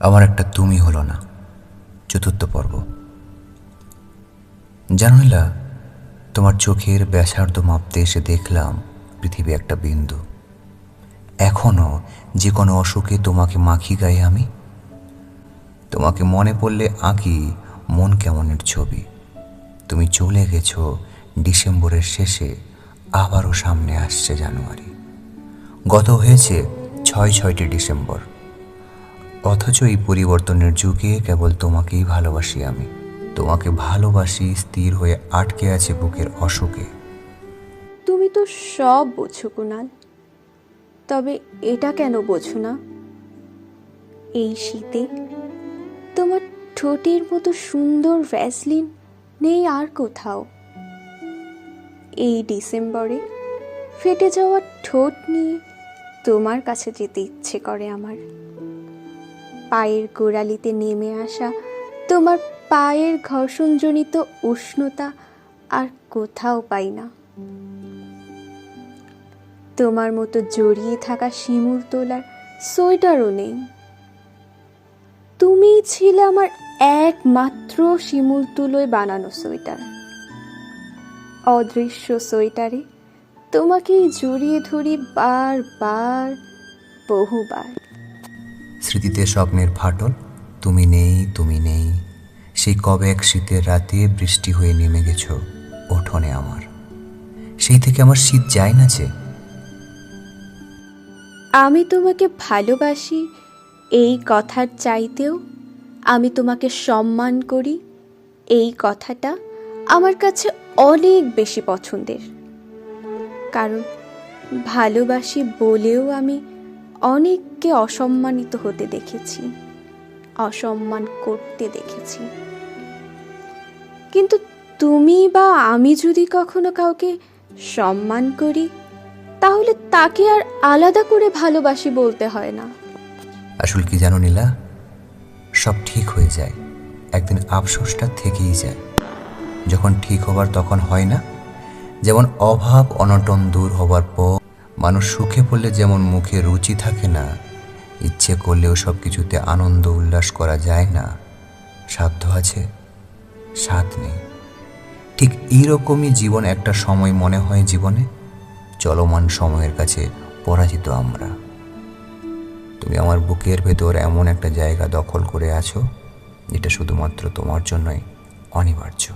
আমার একটা তুমি হলো না, চতুর্থ পর্ব। জানিলা তোমার চোখের ব্যাসার্ধ মাপতে এসে দেখলাম পৃথিবী একটা বিন্দু। এখনও যে কোনো অসুখে তোমাকে মাখি গায়ে আমি? তোমাকে মনে পড়লে আঁকি মন কেমনের ছবি। তুমি চলে গেছো ডিসেম্বরের শেষে, আবারও সামনে আসছে জানুয়ারি। গত হয়েছে ছয় ছয়টি ডিসেম্বর। অথচ এই পরিবর্তনের যুগে কেবল তোমাকেই ভালোবাসি আমি। তোমাকে ভালোবাসি, স্থির হয়ে আটকে আছে বুকের অসুখে। তুমি তো সব বোঝো কুনাল। তবে এটা কেন বোঝো না? এই শীতে তোমার ঠোঁটের মতো সুন্দর ভ্যাসলিন নেই আর কোথাও। এই ডিসেম্বরে ফেটে যাওয়া ঠোঁট নিয়ে তোমার কাছে যেতে ইচ্ছে করে আমার। পায়ের গোড়ালিতে নেমে আসা তোমার পায়ের ঘর্ষণজনিত উষ্ণতা আর কোথাও পাই না। তোমার মতো জড়িয়ে থাকা শিমুল তোলার সোয়েটারও নেই। তুমি ছিলে আমার একমাত্র শিমুল তুলোয় বানানো সোয়েটার। অদৃশ্য সোয়েটারে তোমাকেই জড়িয়ে ধরি বারবার, বহুবার। স্মৃতিতে স্বপ্নের ফাটল, তুমি নেই তুমি নেই। সেই কবে এক শীতের রাতে বৃষ্টি হয়ে নেমে গেছো ওঠনে আমার। সেই থেকে আমার শীত যায় না যে। আমি তোমাকে ভালোবাসি, এই কথার চাইতেও আমি তোমাকে সম্মান করি। এই কথাটা আমার কাছে অনেক বেশি পছন্দের। কারণ ভালোবাসি বলেও আমি অনেককে অসম্মানিত হতে দেখেছি, অসম্মান করতে দেখেছি। কিন্তু তুমি বা আমি যদি কখনো কাউকে সম্মান করি, তাহলে তাকে আর আলাদা করে ভালোবাসি বলতে হয় না। আসল কি জানো নীলা? সব ঠিক হয়ে যায়, একদিন আফসোসটা থেকেই যায়। যখন ঠিক হবার তখন হয় না, যেমন অভাব অনটন দূর হবার পর মানুষ সুখে পড়লে যেমন মুখে রুচি থাকে না, ইচ্ছে করলেও সব কিছুতে আনন্দ উল্লাস করা যায় না। সাধ্য আছে? স্বাদ নেই। ঠিক এইরকমই জীবন একটা সময় মনে হয় জীবনে? চলমান সময়ের কাছে পরাজিত আমরা। তুমি আমার বুকের ভেতর এমন একটা জায়গা দখল করে আছো যেটা শুধুমাত্র তোমার জন্যই অনিবার্য।